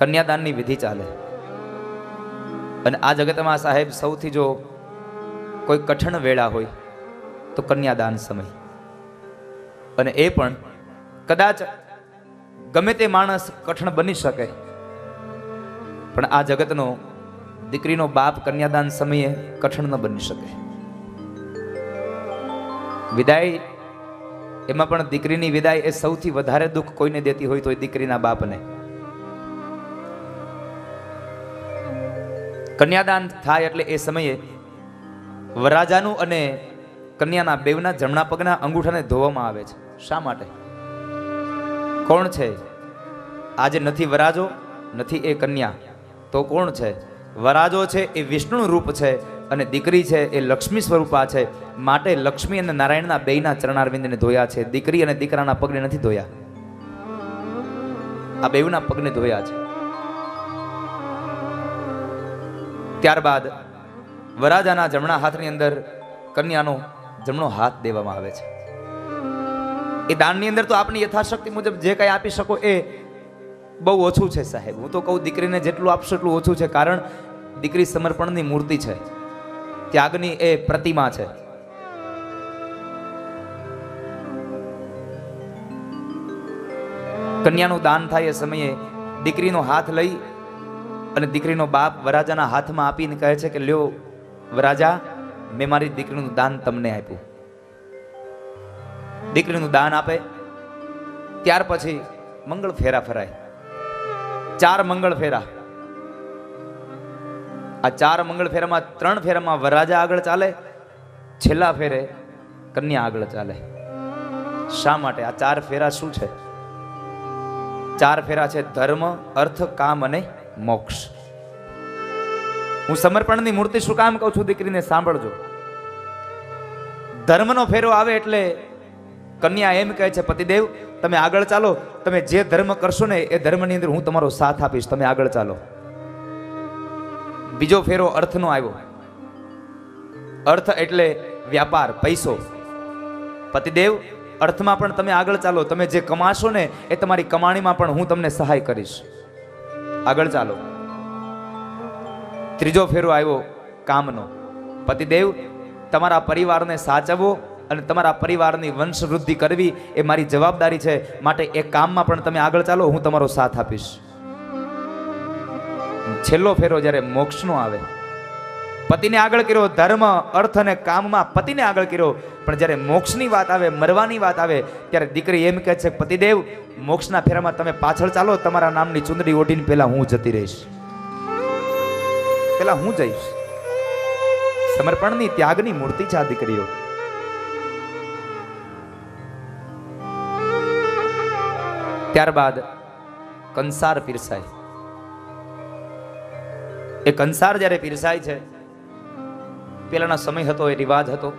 કન્યાદાનની વિધિ ચાલે. અને આ જગતમાં સાહેબ સૌથી જો કોઈ કઠણ વેળા હોય, તો કન્યાદાન સમય. અને એ પણ કદાચ ગમે તે માણસ કઠણ બની શકે, પણ આ જગતનો દીકરીનો બાપ કન્યાદાન સમયે કઠણ ન બની શકે. વિદાય, એમાં પણ દીકરીની વિદાય એ સૌથી વધારે દુઃખ કોઈને દેતી હોય તો એ દીકરીના બાપને. કન્યાદાન થાય એટલે એ સમયે વરાજાનું અને કન્યાના બેવના જમણા પગના અંગૂઠાને ધોવામાં આવે છે. શા માટે? કોણ છે? આજે નથી વરાજો નથી એ કન્યા. તો કોણ છે? વરાજો છે એ વિષ્ણુ રૂપ છે અને દીકરી છે એ લક્ષ્મી સ્વરૂપા છે. માટે લક્ષ્મી અને નારાયણના બેયના ચરણારવિંદને ધોયા છે. દીકરી અને દીકરાના પગને નથી ધોયા. આ બેવના પગને ધોયા છે. ત્યારબાદ વરાજાના જમણા હાથની અંદર કન્યાનો જમણો હાથ દેવામાં આવે છે. એ દાનની અંદર તો આપની યથાશક્તિ મુજબ જે કંઈ આપી શકો એ બહુ ઓછું છે સાહેબ. હું તો કહું દીકરીને જેટલું આપશો એટલું ઓછું છે કારણ દીકરી સમર્પણની મૂર્તિ છે. ત્યાગની એ પ્રતિમા છે. કન્યાનું દાન થાય એ સમયે દીકરીનો હાથ લઈ અને દીકરીનો બાપ વરાજાના હાથમાં આપીને કહે છે કે, લ્યો, વરાજા, મેં મારી દીકરીનું દાન તમને આપ્યું. દીકરીનું દાન આપે, ત્યાર પછી મંગળ ફેરા ફેરાય. ચાર મંગળ ફેરા. આ ચાર મંગળ ફેરામાં ત્રણ ફેરામાં વરરાજા આગળ ચાલે, છેલ્લા ફેરે કન્યા આગળ ચાલે. શા માટે? આ ચાર ફેરા શું છે? ચાર ફેરા છે ધર્મ, અર્થ, કામ અને મોક્ષ. હું સમર્પણની મૂર્તિ શું કામ કહું છું દીકરીને સાંભળજો. ધર્મનો ફેરો આવે એટલે કન્યા એમ કહે છે, પતિદેવ, તમે આગળ ચાલો. તમે જે ધર્મ કરશો ને એ ધર્મની અંદર હું તમારો સાથ આપીશ. તમે આગળ ચાલો. બીજો ફેરો અર્થનો આવ્યો. અર્થ એટલે વ્યાપાર, પૈસો. પતિદેવ, અર્થમાં પણ તમે આગળ ચાલો. તમે જે કમાશો ને એ તમારી કમાણીમાં પણ હું તમને સહાય કરીશ. આગળ ચાલો. ત્રીજો ફેરો આવ્યો કામનો. પતિદેવ, તમારા પરિવારને સાચવવો અને તમારા પરિવારની વંશ વૃદ્ધિ કરવી એ મારી જવાબદારી છે. માટે એ કામમાં પણ તમે આગળ ચાલો, હું તમારો સાથ આપીશ. છેલ્લો ફેરો જ્યારે મોક્ષનો આવે પતિને આગળ કર્યો, ધર્મ, અર્થ અને કામમાં પતિને આગળ કર્યો. પણ જ્યારે મોક્ષની વાત આવે, મરવાની વાત આવે, ત્યારે દીકરી એમ કહે છે, પતિદેવ, મોક્ષના ફેરામાં તમે પાછળ ચાલો, તમારા નામની ચુંદડી ઓઢીને પહેલાં હું જતી રહીશ. પેલા હું જઈશ. સમર્પણની ત્યાગની મૂર્તિ છે આ દીકરીઓ. ત્યારબાદ કંસાર પીરસાય. એ કંસાર જ્યારે પીરસાય છે પેલાના સમય હતો એ રિવાજ હતો.